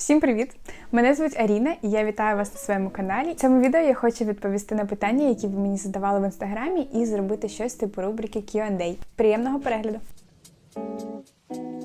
Всім привіт! Мене звуть Аріна, і я вітаю вас на своєму каналі. В цьому відео я хочу відповісти на питання, які ви мені задавали в інстаграмі, і зробити щось типу рубрики Q&A. Приємного перегляду!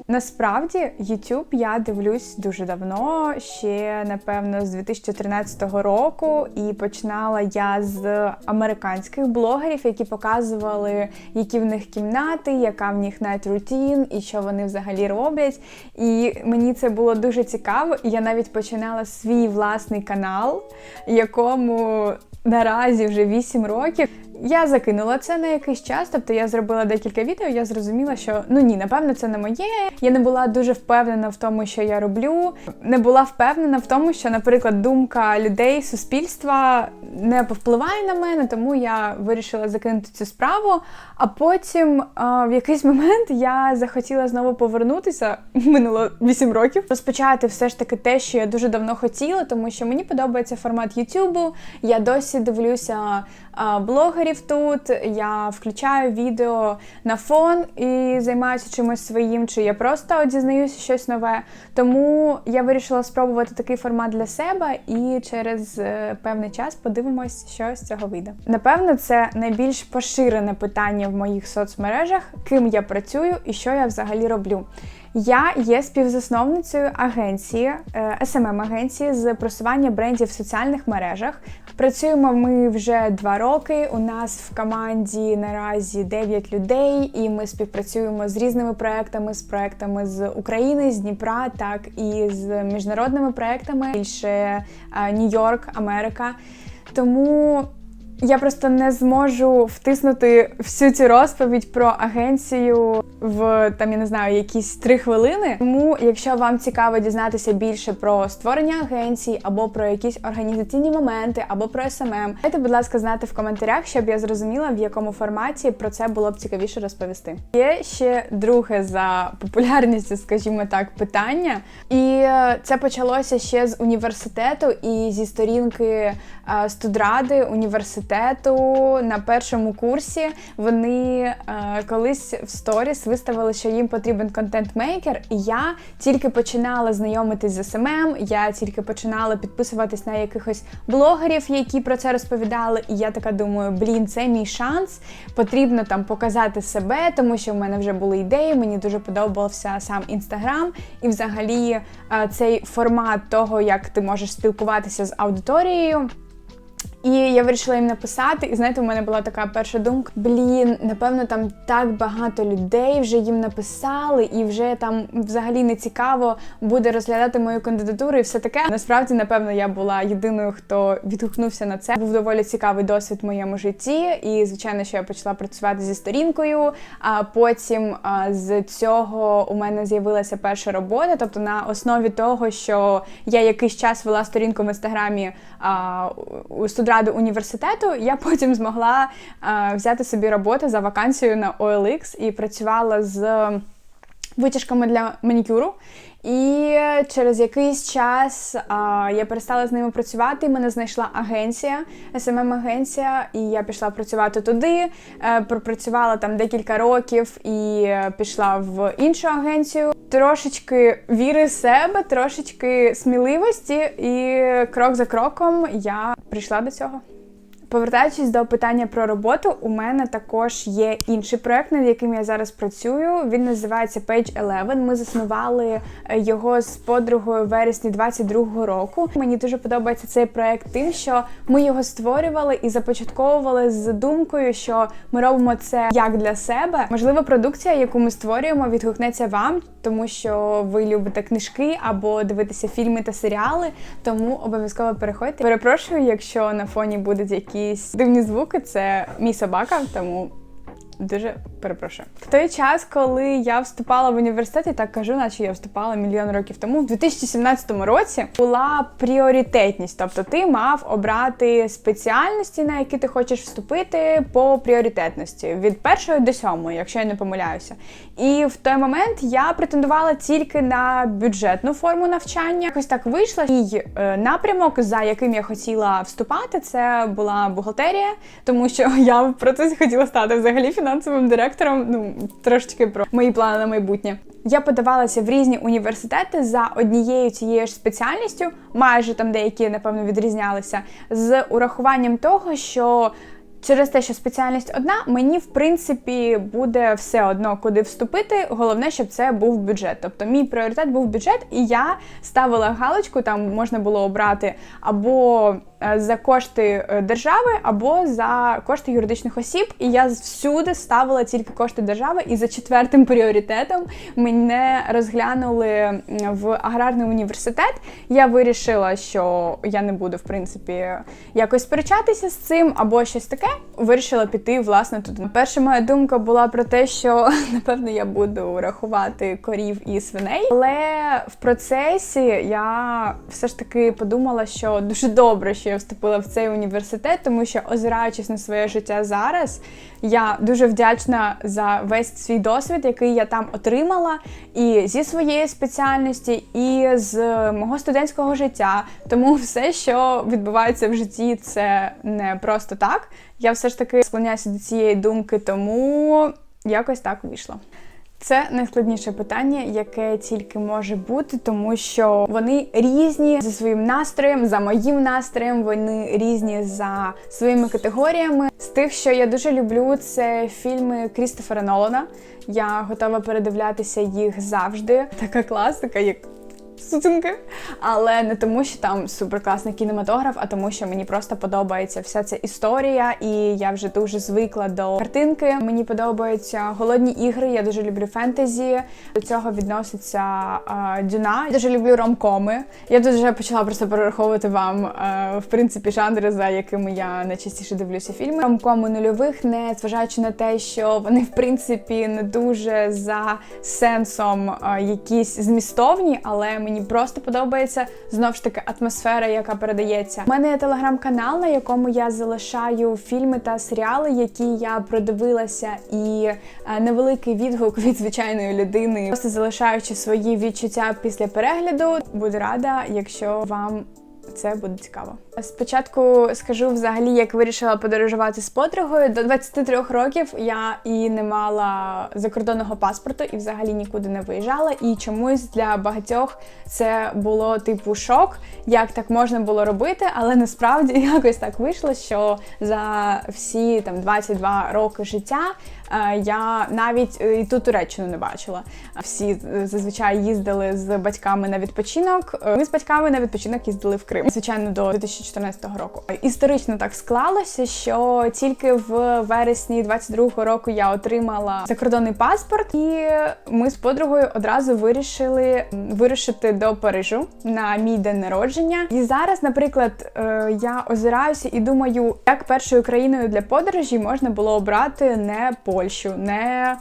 Насправді YouTube я дивлюсь дуже давно, ще напевно з 2013 року, і починала я з американських блогерів, які показували, які в них кімнати, яка в них night routine і що вони взагалі роблять. І мені це було дуже цікаво. Я навіть починала свій власний канал, якому наразі вже 8 років. Я закинула це на якийсь час, тобто я зробила декілька відео. Я зрозуміла, що ну ні, напевно, це не моє. Я не була дуже впевнена в тому, що я роблю. Не була впевнена в тому, що, наприклад, думка людей, суспільства не повпливає на мене, тому я вирішила закинути цю справу. А потім а, в якийсь момент я захотіла знову повернутися. Минуло 8 років. Розпочати все ж таки те, що я дуже давно хотіла, тому що мені подобається формат Ютубу. Я досі дивлюся блогерів тут. Я включаю відео на фон і займаюся чимось своїм, чи я просто дізнаюся щось нове. Тому я вирішила спробувати такий формат для себе, і через е, певний час подивимось, що з цього вийде. Напевно, це найбільш поширене питання в моїх соцмережах, ким я працюю і що я взагалі роблю. Я є співзасновницею агенції smm агенції з просування брендів в соціальних мережах. Працюємо ми вже два роки. У нас в команді наразі 9 людей, і ми співпрацюємо з різними проектами, з проектами з України, з Дніпра, так і з міжнародними проектами більше Нью-Йорк, Америка. Тому я просто не зможу втиснути всю цю розповідь про агенцію в там, я не знаю, якісь три хвилини. Тому, якщо вам цікаво дізнатися більше про створення агенції, або про якісь організаційні моменти, або про СММ, дайте, будь ласка, знати в коментарях, щоб я зрозуміла, в якому форматі про це було б цікавіше розповісти. Є ще друге за популярністю, скажімо так, питання, і це почалося ще з університету і зі сторінки студради університету університету на першому курсі вони е, колись в сторіс виставили, що їм потрібен контент-мейкер. І я тільки починала знайомитись з СММ, я тільки починала підписуватись на якихось блогерів, які про це розповідали. І я така думаю, блін, це мій шанс. Потрібно там показати себе, тому що в мене вже були ідеї. Мені дуже подобався сам інстаграм, і взагалі е, цей формат того, як ти можеш спілкуватися з аудиторією. І я вирішила їм написати, і знаєте, у мене була така перша думка: блін, напевно, там так багато людей вже їм написали, і вже там взагалі не цікаво буде розглядати мою кандидатуру і все таке. Насправді, напевно, я була єдиною, хто відгукнувся на це. Був доволі цікавий досвід в моєму житті. І, звичайно, що я почала працювати зі сторінкою. А потім з цього у мене з'явилася перша робота. Тобто, на основі того, що я якийсь час вела сторінку в інстаграмі у студра ради університету я потім змогла е, взяти собі роботу за вакансією на OLX і працювала з витяжками для манікюру. І через якийсь час а, я перестала з ними працювати. Мене знайшла агенція, smm агенція і я пішла працювати туди. Е, пропрацювала там декілька років і пішла в іншу агенцію. Трошечки віри в себе, трошечки сміливості, і крок за кроком я прийшла до цього. Повертаючись до питання про роботу, у мене також є інший проект, над яким я зараз працюю. Він називається Page 11. Ми заснували е, його з подругою вересні 22-го року. Мені дуже подобається цей проект, тим, що ми його створювали і започатковували з думкою, що ми робимо це як для себе. Можливо, продукція, яку ми створюємо, відгукнеться вам, тому що ви любите книжки або дивитися фільми та серіали. Тому обов'язково переходьте. Перепрошую, якщо на фоні будуть які якісь дивні звуки. Це мій собака, тому Дуже перепрошую. В той час, коли я вступала в університет, я так кажу, наче я вступала мільйон років тому, в 2017 році була пріоритетність. Тобто ти мав обрати спеціальності, на які ти хочеш вступити по пріоритетності від першої до сьомої, якщо я не помиляюся. І в той момент я претендувала тільки на бюджетну форму навчання. Якось так вийшло. І е, напрямок, за яким я хотіла вступати, це була бухгалтерія, тому що я в процесі хотіла стати взагалі фінансовим директором. Ну трошечки про мої плани на майбутнє. Я подавалася в різні університети за однією цією ж спеціальністю, майже там деякі, напевно, відрізнялися, з урахуванням того, що Через те, що спеціальність одна, мені в принципі буде все одно, куди вступити. Головне, щоб це був бюджет. Тобто мій пріоритет був бюджет, і я ставила галочку, там можна було обрати або за кошти е, держави, або за кошти юридичних осіб. І я всюди ставила тільки кошти держави. І за четвертим пріоритетом мене розглянули в аграрний університет. Я вирішила, що я не буду в принципі якось сперечатися з цим, або щось таке вирішила піти власне туди. Перша моя думка була про те, що напевно я буду рахувати корів і свиней. Але в процесі я все ж таки подумала, що дуже добре, що я вступила в цей університет, тому що, озираючись на своє життя зараз, я дуже вдячна за весь свій досвід, який я там отримала, і зі своєї спеціальності, і з мого студентського життя. Тому все, що відбувається в житті, це не просто так. Я все ж таки склоняюся до цієї думки, тому якось так вийшло. Це найскладніше питання, яке тільки може бути, тому що вони різні за своїм настроєм, за моїм настроєм. Вони різні за своїми категоріями. З тих, що я дуже люблю, це фільми Крістофера Нолана. Я готова передивлятися їх завжди. Така класика, як сутінки, але не тому, що там суперкласний кінематограф, а тому, що мені просто подобається вся ця історія, і я вже дуже звикла до картинки. Мені подобаються голодні ігри. Я дуже люблю фентезі. До цього відноситься а, дюна. Я дуже люблю ромкоми. Я тут вже почала просто перераховувати вам а, в принципі жанри, за якими я найчастіше дивлюся фільми. Ромкоми нульових, не зважаючи на те, що вони в принципі не дуже за сенсом а, якісь змістовні, але мені просто подобається знов ж таки атмосфера, яка передається. У мене є телеграм-канал, на якому я залишаю фільми та серіали, які я продивилася, і е, невеликий відгук від звичайної людини, просто залишаючи свої відчуття після перегляду. Буду рада, якщо вам це буде цікаво. Спочатку скажу взагалі, як вирішила подорожувати з подругою. До 23 років я і не мала закордонного паспорту і взагалі нікуди не виїжджала. І чомусь для багатьох це було типу шок, як так можна було робити, але насправді якось так вийшло, що за всі там 22 роки життя Е, я навіть е, і ту Туреччину не бачила. Всі е, зазвичай їздили з батьками на відпочинок. Ми з батьками на відпочинок їздили в Крим, звичайно, до 2014 року. Історично так склалося, що тільки в вересні 22-го року я отримала закордонний паспорт, і ми з подругою одразу вирішили вирушити до Парижу на мій день народження. І зараз, наприклад, я озираюся і думаю, як першою країною для подорожі можна було обрати не. Польщу, не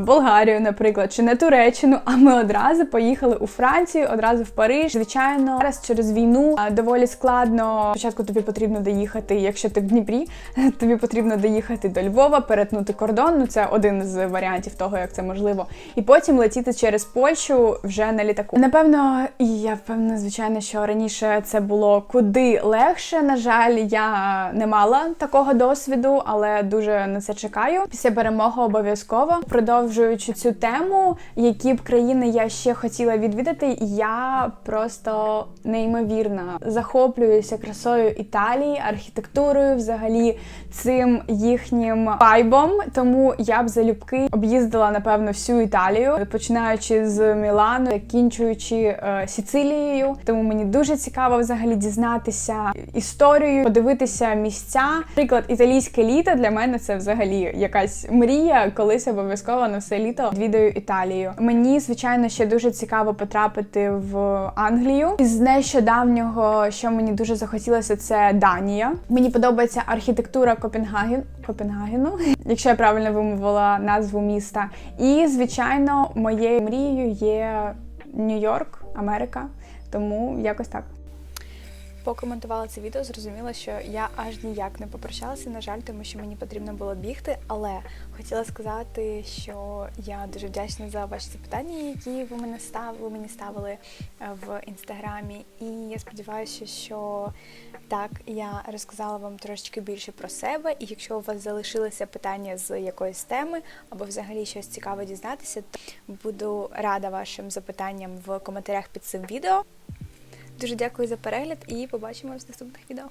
Болгарію, наприклад, чи не Туреччину. А ми одразу поїхали у Францію, одразу в Париж. Звичайно, зараз через війну доволі складно. Спочатку тобі потрібно доїхати, якщо ти в Дніпрі, тобі потрібно доїхати до Львова, перетнути кордон. Ну це один з варіантів того, як це можливо. І потім летіти через Польщу вже на літаку. Напевно, і я впевнена, звичайно, що раніше це було куди легше. На жаль, я не мала такого досвіду, але дуже на це чекаю. Після перемоги обов'язково продовжуючи цю тему, які б країни я ще хотіла відвідати, я просто неймовірно захоплююся красою Італії, архітектурою, взагалі цим їхнім вайбом. Тому я б залюбки об'їздила напевно всю Італію, починаючи з Мілану, закінчуючи е, Сіцилією. Тому мені дуже цікаво взагалі дізнатися історію, подивитися місця. Наприклад, італійське літо для мене це взагалі якась мрія, колись обов'язково обов'язково на все літо відвідаю Італію. Мені, звичайно, ще дуже цікаво потрапити в Англію. З нещодавнього, що мені дуже захотілося, це Данія. Мені подобається архітектура Копенгаген. Копенгагену, якщо я правильно вимовила назву міста. І, звичайно, моєю мрією є Нью-Йорк, Америка. Тому якось так. Покоментувала це відео, зрозуміла, що я аж ніяк не попрощалася, на жаль, тому що мені потрібно було бігти. Але хотіла сказати, що я дуже вдячна за ваші запитання, які ви мене став, мені ставили е, в інстаграмі. І я сподіваюся, що так я розказала вам трошечки більше про себе. І якщо у вас залишилися питання з якоїсь теми або взагалі щось цікаве дізнатися, то буду рада вашим запитанням в коментарях під цим відео. Дуже дякую за перегляд і побачимось в наступних відео.